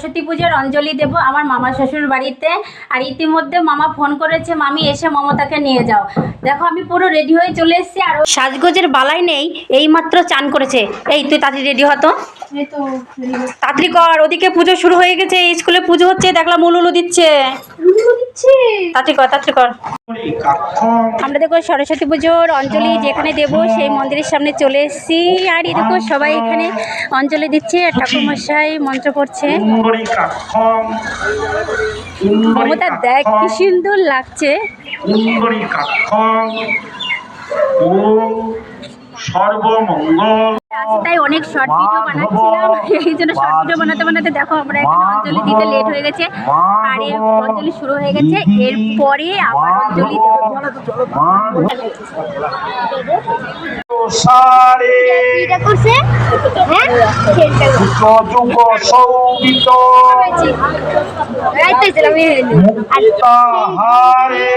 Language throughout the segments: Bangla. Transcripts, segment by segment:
সরস্বতী পুজোর অঞ্জলি দেব আমার মামা শ্বশুর বাড়িতে। আর ইতিমধ্যে মামা ফোন করেছে মামি এসে মমতাকে নিয়ে যাও। দেখো আমি পুরো রেডি হয়ে চলে এসেছি আর সাজগোজের বালাই নেই এই মাত্র চান করেছে। এই তুই তাড়াতাড়ি রেডি হতো তাড়াতাড়ি কর ওদিকে পুজো শুরু হয়ে গেছে স্কুলে পুজো হচ্ছে দেখলাম উলুলু দিচ্ছে। তাড়াতাড়ি কর তাড়াতাড়ি কর। আমরা দেখো সরস্বতী পুজোর অঞ্জলি যেখানে দেব সেই মন্দিরের সামনে চলে এসেছি। আর এই দেখো সবাই এখানে অঞ্জলি দিচ্ছে আর ঠাকুরমশাই মন্ত্র পড়ছে। মমতা দেখ কি সুন্দর লাগছে। সর্বমঙ্গল। রাস্তায় অনেক শর্ট ভিডিও বানাচ্ছিলাম। এই জন্য শর্ট ভিডিও বানাতে বানাতে দেখো আমরা এখানে অঞ্জলি দিতে লেট হয়ে গেছে। আর এর অঞ্জলি শুরু হয়ে গেছে। এরপরে আবার অঞ্জলি দেবো। সারে। হ্যাঁ? যুগ সৌবিত মুক্তাহারে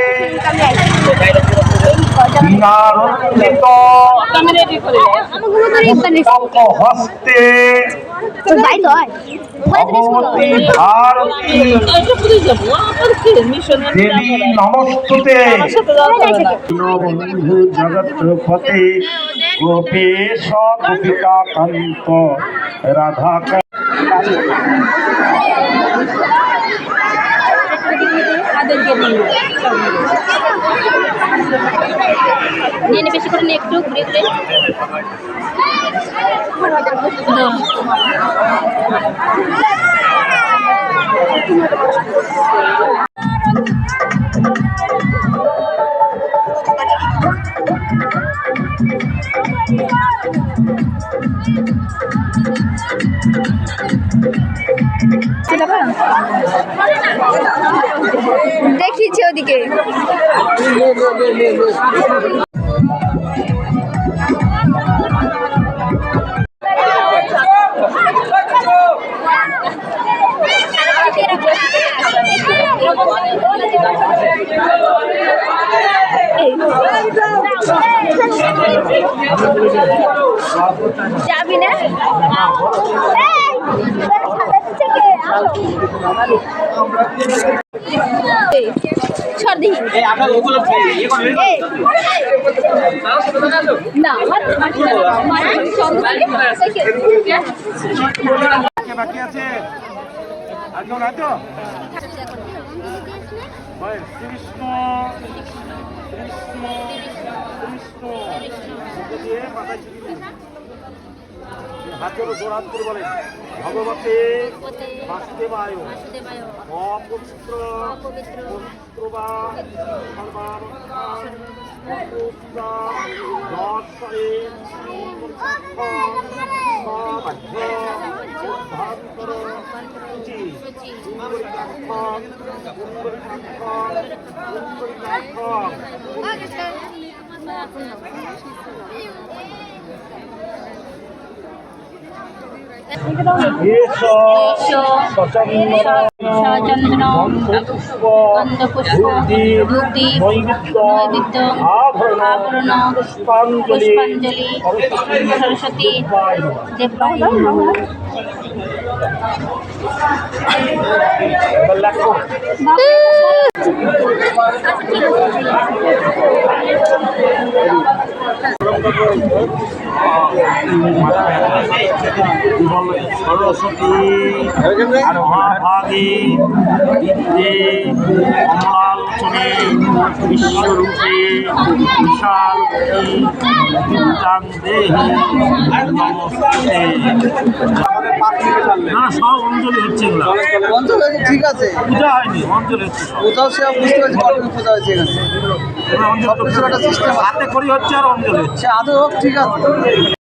বিনারঞ্জিত হস্তে ভারতী রাধা বেশি করে একটু ঘুরে ঘুরে দেখিয়েছে ওদিকে। যাবি না? দিই না বাকি আছে। তো? ভাই, কৃষ্ণ কৃষ্ণ কৃষ্ণ। দিয়ে মাথায় চিপে দিন। হাত জোড়ো জোর হাত করে বলেন ভগবতে বাসুদেবায় অপবিত্র পবিত্রবা সর্বাবস্থা পূজা দর্শয়ে সমাধ্য আভরণ পুষ্পাঞ্জলি সরস্বতী দেবায় লেখো সরস্বতী আর মহাভাগে বিদ্যে কমলালোচনে বিশ্বরূপে বিশাল বিদ্যাং দেহি নমস্তে না সব অঞ্জলি হচ্ছে এগুলো। অঞ্চল ঠিক আছে। পূজা হয়নি অঞ্জলি হচ্ছে কোথাও সে বুঝতে পারছি কটন পূজা হয়েছে এখানে। এবার অঞ্জলি তো সব কিছু একটা system আছে। হাতে করি হচ্ছে আর অঞ্জলি হচ্ছে। আদৌ ঠিক আছে।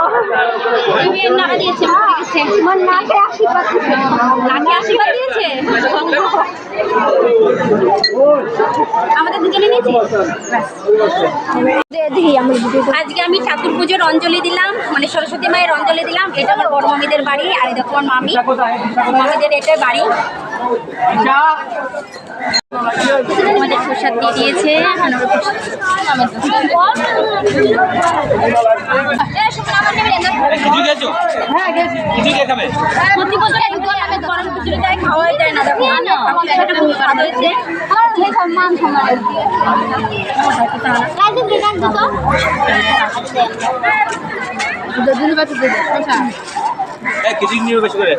নাকা দিয়েছে আমার নাকে আশীর্বাদ দিছে। নাকে আশীর্বাদ দিয়েছে? আমাদের দুজনে নিয়েছি? আজকে আমি ঠাকুর পুজোর অঞ্জলি দিলাম মানে সরস্বতী মায়ের অঞ্জলি দিলাম। এটা আমার বড় মামিদের বাড়ি আর দেখো আমার মামি। মামিদের এটাই বাড়ি। আমাদের প্রসাদ দিয়ে দিয়েছে। মানে গেছো হ্যাঁ গেছি কিছু কে খাবে? প্রতি বছর একদম আমি গরম খিচুড়ি দেয় খাওয়াই যায় না দেখো আমার সেটা খুব স্বাদ হয়েছে কিছু নিয়ে বেশি করে?